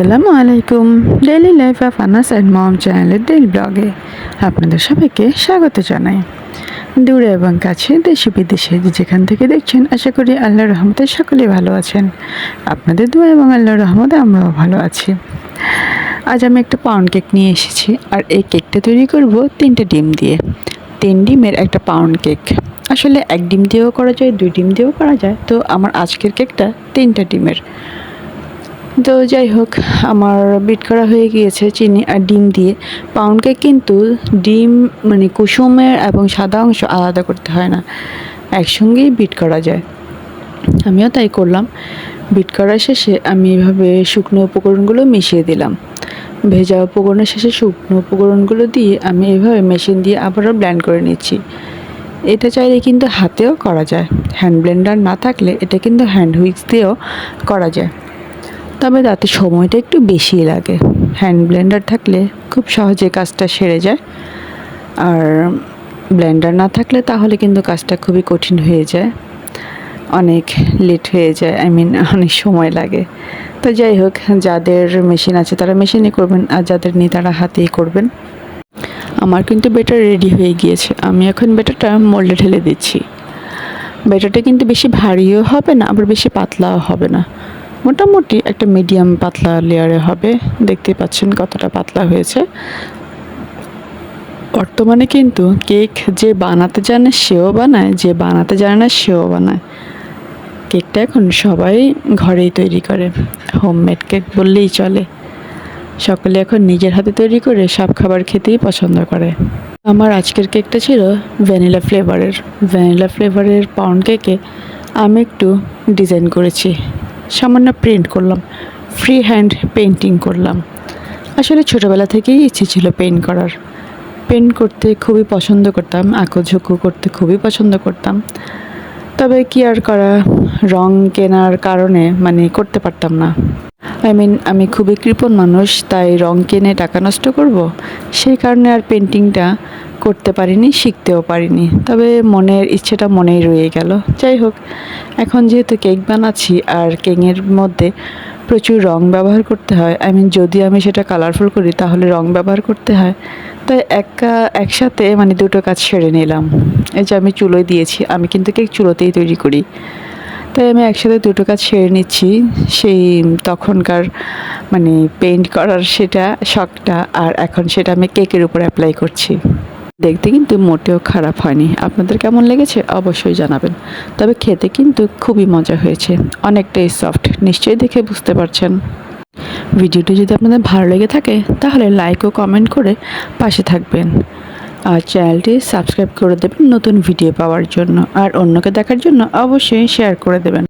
আসসালামু আলাইকুম। Daily life of Anas and mom চ্যানেলের ডেইলি ব্লগে আপনাদের সবাইকে স্বাগত জানাই। দূরে এবং কাছে দেশে বিদেশে যেখান থেকে দেখছেন, আশা করি আল্লাহর রহমতে সকলেই ভালো আছেন। আপনাদের দোয়া এবং আল্লাহর রহমতে আমরাও ভালো আছি। আজ আমি একটা পাউন্ড কেক নিয়ে এসেছি আর এই কেকটা তৈরি করব তিনটে ডিম দিয়ে। তিন ডিমের একটা পাউন্ড কেক আসলে এক ডিম দিয়েও করা যায়, দুই ডিম দিয়েও করা যায়। তো আমার আজকের কেকটা তিনটা ডিমের। তো যাই হোক, আমার বিট করা হয়ে গিয়েছে চিনি আর ডিম দিয়ে। পাউন্ড কেক কিন্তু ডিম মানে কুসুমের এবং সাদা অংশ আলাদা করতে হয় না, একসঙ্গেই বিট করা যায়। আমিও তাই করলাম। বিট করার শেষে আমি এভাবে শুকনো উপকরণগুলো মিশিয়ে দিলাম। ভেজা উপকরণের শেষে শুকনো উপকরণগুলো দিয়ে আমি এভাবে মেশিন দিয়ে আবারও ব্ল্যান্ড করে নিচ্ছি। এটা চাইলে কিন্তু হাতেও করা যায়। হ্যান্ড ব্লেন্ডার না থাকলে এটা কিন্তু হ্যান্ড হুইক্স দিয়েও করা যায়। তবে তাতে সময়টা একটু বেশি লাগে। হ্যান্ড ব্লেন্ডার থাকলে খুব সহজে কাজটা সেরে যায়। আর ব্লেন্ডার না থাকলে তাহলে কিন্তু কাজটা খুবই কঠিন হয়ে যায়। অনেক লেট হয়ে যায় আই মিন অনেক সময় লাগে। তো যাই হোক, যাদের মেশিন আছে তারা মেশিনে করবেন, আর যাদের নেই তারা হাতেই করবেন। আমার কিন্তু বেটার রেডি হয়ে গিয়েছে। আমি এখন বেটারটা মোল্ডে ঢেলে দিচ্ছি। বেটারটা কিন্তু বেশি ভারীও হবে না, আবার বেশি পাতলাও হবে না। মোটামুটি একটা মিডিয়াম পাতলা লেয়ারে হবে। দেখতে পাচ্ছেন কতটা পাতলা হয়েছে। বর্তমানে কিন্তু কেক যে বানাতে জানে সেও বানায়, যে বানাতে জানে না সেও বানায়। কেকটা এখন সবাই ঘরেই তৈরি করে। হোমমেড কেক বললেই চলে। সকলে এখন নিজের হাতে তৈরি করে সব খাবার খেতেই পছন্দ করে। আমার আজকের কেকটা ছিল ভ্যানিলা ফ্লেভারের ভ্যানিলা ফ্লেভারের পাউন্ড কেকে আমি একটু ডিজাইন করেছি। সামান্য প্রিন্ট করলাম ফ্রি হ্যান্ড পেন্টিং করলাম। আসলে ছোটোবেলা থেকেই ইচ্ছে ছিল পেন্ট করার। পেন্ট করতে খুবই পছন্দ করতাম, আঁকোঝুঁকো করতে খুবই পছন্দ করতাম। তবে কি আর করা, রং কেনার কারণে মানে করতে পারতাম না। আই মিন আমি খুবই কৃপণ মানুষ, তাই রং কেনে টাকা নষ্ট করব? সেই কারণে আর পেন্টিংটা করতে পারিনি, শিখতেও পারিনি। তবে মনের ইচ্ছেটা মনেই রয়ে গেল। যাই হোক, এখন যেহেতু কেক বানাচ্ছি আর কেকের মধ্যে প্রচুর রং ব্যবহার করতে হয় আই মিন যদি আমি সেটা কালারফুল করি, তাহলে রং ব্যবহার করতে হয়। তাই একা, একসাথে মানে দুটো কাজ সেরে নিলাম। এই যে আমি চুলোয় দিয়েছি, আমি কিন্তু কেক চুলোতেই তৈরি করি। তাই আমি একসাথে দুটো কাজ সেরে নিচ্ছি। সেই তখনকার মানে পেইন্ট করার সেটা শখটা আর এখন সেটা আমি কেকের উপর অ্যাপ্লাই করছি। দেখতে কিন্তু মোটেও খারাপ হয়নি। আপনাদের কেমন লেগেছে? অবশ্যই জানাবেন। তবে খেতে কিন্তু খুবই মজা হয়েছে। অনেকটাই সফট নিশ্চয়ই দেখে বুঝতে পারছেন। ভিডিওটি যদি আপনাদের ভালো লেগে থাকে, তাহলে লাইক ও কমেন্ট করে পাশে থাকবেন। আর চ্যানেলটি সাবস্ক্রাইব করে দেবেন নতুন ভিডিও পাওয়ার জন্য। আর অন্যকে দেখার জন্য অবশ্যই শেয়ার করে দেবেন।